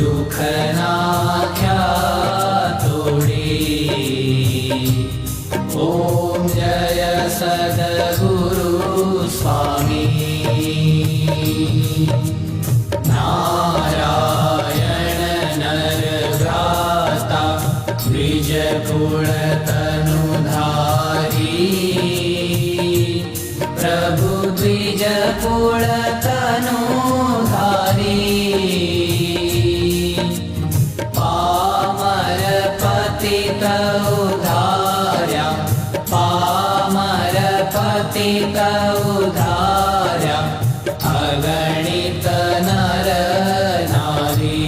सुखनाख्यां जय सदगुरु स्वामी नारायण नरभ्राता भ्राता पतित उधार्या अगणित नर नारी।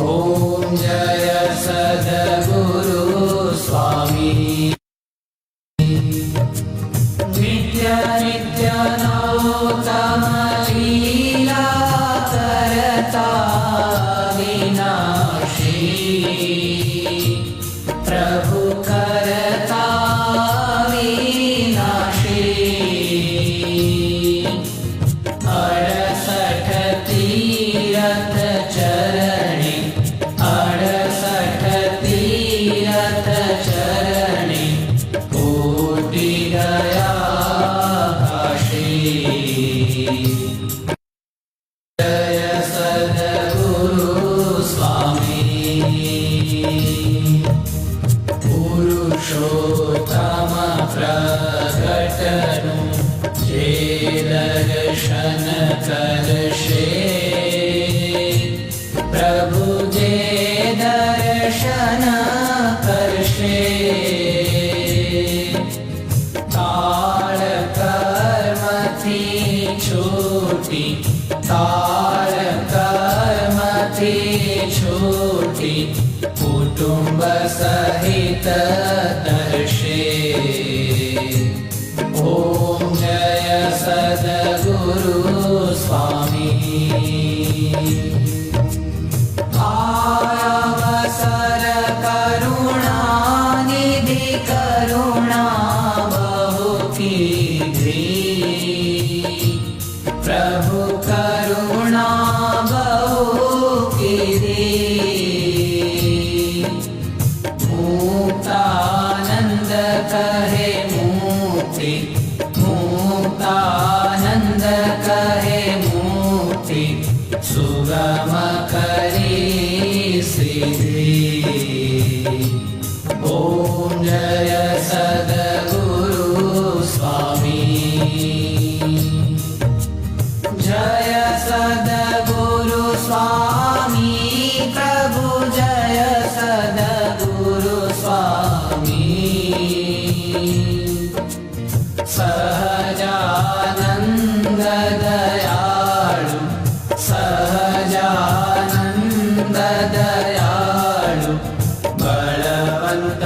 ॐ जय सद्गुरु स्वामी। नित्य नित्य विनाशी प्रभु दर्शन करशे प्रभु जे दर्शन करशे काल कर्मति छोटी काल कर्मति छोटी कुटुम्ब सहित दर्शे ॐ जय सद्गुरु स्वामी जय सदगुरु स्वामी। सहजानन्द दयालु सहजानन्द दयालु बलवन्त